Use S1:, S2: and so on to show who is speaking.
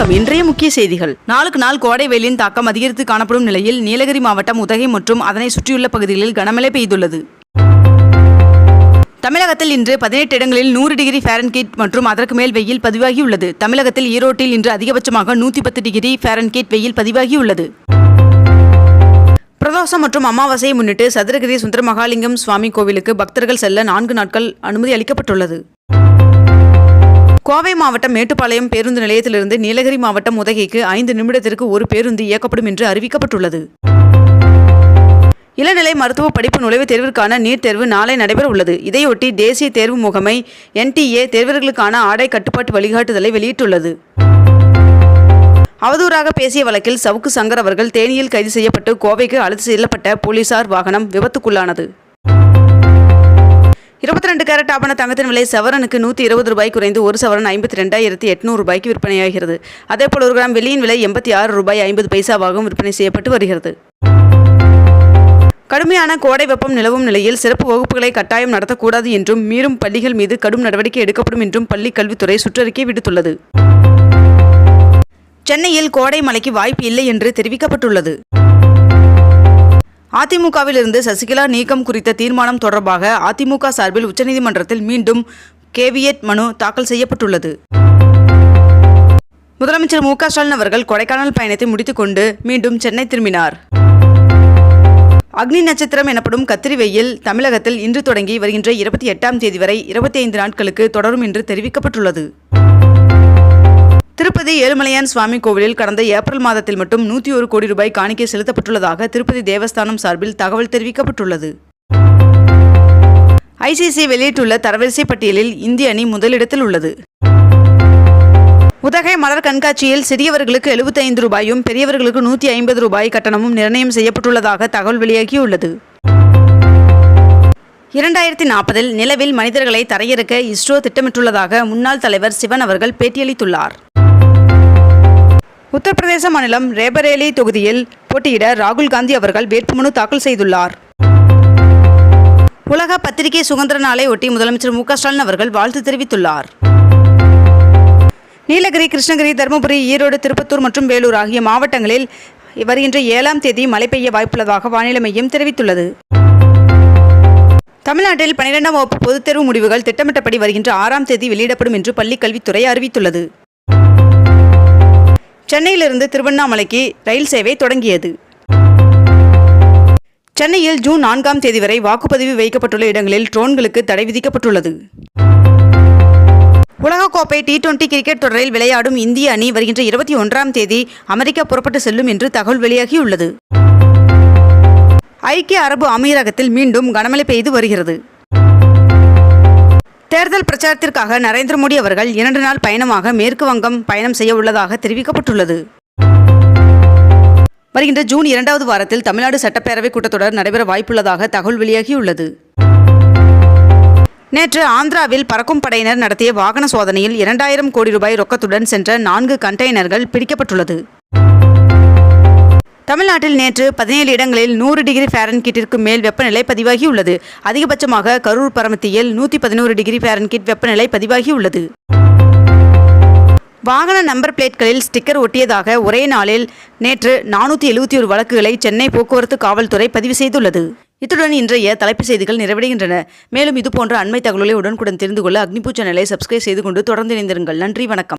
S1: வணக்கம். இன்றைய முக்கிய செய்திகள். நாளுக்கு நாள் கோடை வெயிலின் தாக்கம் அதிகரித்து காணப்படும் நிலையில் நீலகிரி மாவட்டம் உதகை மற்றும் அதனை சுற்றியுள்ள பகுதிகளில் கனமழை பெய்துள்ளது. தமிழகத்தில் இன்று பதினெட்டு இடங்களில் நூறு டிகிரி ஃபாரன்கேட் மற்றும் அதற்கு மேல் வெயில் பதிவாகியுள்ளது. தமிழகத்தில் ஈரோட்டில் இன்று அதிகபட்சமாக நூற்றி பத்து டிகிரி ஃபாரன்கீட் வெயில் பதிவாகியுள்ளது. பிரதோஷம் மற்றும் அமாவாசையை முன்னிட்டு சதுரகிரி சுந்தர மகாலிங்கம் சுவாமி கோவிலுக்கு பக்தர்கள் செல்ல நான்கு நாட்கள் அனுமதி அளிக்கப்பட்டுள்ளது. கோவை மாவட்டம் மேட்டுப்பாளையம் பேருந்து நிலையத்திலிருந்து நீலகிரி மாவட்டம் உதகைக்கு ஐந்து நிமிடத்திற்கு ஒரு பேருந்து இயக்கப்படும் என்று அறிவிக்கப்பட்டுள்ளது. இளநிலை மருத்துவ படிப்பு நுழைவுத் தேர்விற்கான நீட் தேர்வு நாளை நடைபெற உள்ளது இதையொட்டி தேசிய தேர்வு முகமை என்டிஏ தேர்வர்களுக்கான ஆடை கட்டுப்பாட்டு வழிகாட்டுதலை வெளியிட்டுள்ளது. அவதூறாக பேசிய வழக்கில் சவுக்கு சங்கர் அவர்கள் தேனியில் கைது செய்யப்பட்டு கோவைக்கு அழைத்து செல்லப்பட்ட போலீசார் வாகனம் விபத்துக்குள்ளானது. இருபத்தி ரெண்டு கேரட் ஆபண தங்கத்தின் விலை சவரனுக்கு நூற்றி இருபது ரூபாய் குறைந்து ஒரு சவரன் ஐம்பத்தி ரெண்டாயிரத்தி எட்நூறு ரூபாய்க்கு விற்பனையாகிறது அதேபோல் ஒரு கிராம் வெள்ளியின் விலை எண்பத்தி ஆறு ரூபாய் ஐம்பது பைசாவாகவும் விற்பனை செய்யப்பட்டு வருகிறது. கடுமையான கோடை வெப்பம் நிலவும் நிலையில் சிறப்பு வகுப்புகளை கட்டாயம் நடத்தக்கூடாது என்றும் மீறும் பள்ளிகள் மீது கடும் நடவடிக்கை எடுக்கப்படும் என்றும் பள்ளி கல்வித்துறை சுற்றறிக்கை விடுத்துள்ளது. சென்னையில் கோடை மழைக்கு வாய்ப்பு இல்லை என்று தெரிவிக்கப்பட்டுள்ளது. அதிமுகவில் இருந்து சசிகலா நீக்கம் குறித்த தீர்மானம் தொடர்பாக அதிமுக சார்பில் உச்சநீதிமன்றத்தில் மீண்டும் கேவியட் மனு தாக்கல் செய்யப்பட்டுள்ளது. முதலமைச்சர் மு க ஸ்டாலின் அவர்கள் கொடைக்கானல் பயணத்தை முடித்துக்கொண்டு மீண்டும் சென்னை திரும்பினார். அக்னி நட்சத்திரம் எனப்படும் கத்திரி வெயில் தமிழகத்தில் இன்று தொடங்கி வருகின்ற இருபத்தி எட்டாம் தேதி வரை இருபத்தி ஐந்து நாட்களுக்கு தொடரும் என்று தெரிவிக்கப்பட்டுள்ளது. திருப்பதி ஏழுமலையான் சுவாமி கோவிலில் கடந்த ஏப்ரல் மாதத்தில் மட்டும் நூற்றி ஒரு கோடி ரூபாய் காணிக்கை செலுத்தப்பட்டுள்ளதாக திருப்பதி தேவஸ்தானம் சார்பில் தகவல் தெரிவிக்கப்பட்டுள்ளது. ஐசிசி வெளியிட்டுள்ள தரவரிசை பட்டியலில் இந்திய அணி முதலிடத்தில் உள்ளது. உதகை மலர் கண்காட்சியில் சிறியவர்களுக்கு எழுபத்தைந்து ரூபாயும் பெரியவர்களுக்கு நூற்றி ஐம்பது ரூபாய் கட்டணமும் நிர்ணயம் செய்யப்பட்டுள்ளதாக தகவல் வெளியாகியுள்ளது. இரண்டாயிரத்தி நாற்பதில் நிலவில் மனிதர்களை தரையிறக்க இஸ்ரோ திட்டமிட்டுள்ளதாக முன்னாள் தலைவர் சிவன் அவர்கள் பேட்டியளித்துள்ளார். உத்தரப்பிரதேச மாநிலம் ரேபரேலி தொகுதியில் போட்டியிட ராகுல் காந்தி அவர்கள் வேட்புமனு தாக்கல் செய்துள்ளார். உலக பத்திரிகை சுதந்திர நாளை ஒட்டி முதலமைச்சர் மு ஸ்டாலின் அவர்கள் வாழ்த்து தெரிவித்துள்ளார். நீலகிரி கிருஷ்ணகிரி தருமபுரி ஈரோடு திருப்பத்தூர் மற்றும் வேலூர் ஆகிய மாவட்டங்களில் வருகின்ற ஏழாம் தேதி மழை பெய்ய வாய்ப்புள்ளதாக வானிலை மையம் தெரிவித்துள்ளது. தமிழ்நாட்டில் பனிரெண்டாம் வகுப்பு பொதுத் தேர்வு முடிவுகள் திட்டமிட்டபடி வருகின்ற ஆறாம் தேதி வெளியிடப்படும் என்று பள்ளிக் கல்வித்துறை அறிவித்துள்ளது. சென்னையிலிருந்து திருவண்ணாமலைக்கு ரயில் சேவை தொடங்கியது. சென்னையில் ஜூன் நான்காம் தேதி வரை வாக்குப்பதிவு வைக்கப்பட்டுள்ள இடங்களில் ட்ரோன்களுக்கு தடை விதிக்கப்பட்டுள்ளது. உலகக்கோப்பை டி டுவெண்டி கிரிக்கெட் தொடரில் விளையாடும் இந்திய அணி வருகின்ற இருபத்தி ஒன்றாம் தேதி அமெரிக்கா புறப்பட்டு செல்லும் என்று தகவல் வெளியாகியுள்ளது. ஐக்கிய அரபு அமீரகத்தில் மீண்டும் கனமழை பெய்து வருகிறது. தேர்தல் பிரச்சாரத்திற்காக நரேந்திர மோடி அவர்கள் இரண்டு நாள் பயணமாக மேற்கு வங்கம் பயணம் செய்ய உள்ளதாக தெரிவிக்கப்பட்டுள்ளது. வருகின்ற ஜூன் இரண்டாவது வாரத்தில் தமிழ்நாடு சட்டப்பேரவை கூட்டத்தொடர் நடைபெற வாய்ப்புள்ளதாக தகவல் வெளியாகியுள்ளது. நேற்று ஆந்திராவில் பறக்கும் படையினர் நடத்திய வாகன சோதனையில் இரண்டாயிரம் கோடி ரூபாய் ரொக்கத்துடன் சென்ற நான்கு கண்டெய்னர்கள் பிடிக்கப்பட்டுள்ளது. தமிழ்நாட்டில் நேற்று பதினேழு இடங்களில் நூறு டிகிரி ஃபாரன்கீட்டிற்கு மேல் வெப்பநிலை பதிவாகியுள்ளது. அதிகபட்சமாக கரூர் பரமத்தியில் நூற்றி பதினோரு டிகிரி ஃபேரன்கிட் வெப்பநிலை பதிவாகியுள்ளது. வாகன நம்பர் பிளேட்களில் ஸ்டிக்கர் ஒட்டியதாக ஒரே நாளில் நேற்று நானூற்றி எழுபத்தி ஒரு வழக்குகளை சென்னை போக்குவரத்து காவல்துறை பதிவு செய்துள்ளது. இத்துடன் இன்றைய தலைப்புச் செய்திகள் நிறைவடைகின்றன. மேலும் இதுபோன்ற அண்மை தகவல்களை உடனுக்குடன் தெரிந்து கொள்ள அக்னிபூ சேனலை சப்ஸ்கிரைப் செய்து கொண்டு தொடர்ந்து இணைந்திருங்கள். நன்றி வணக்கம்.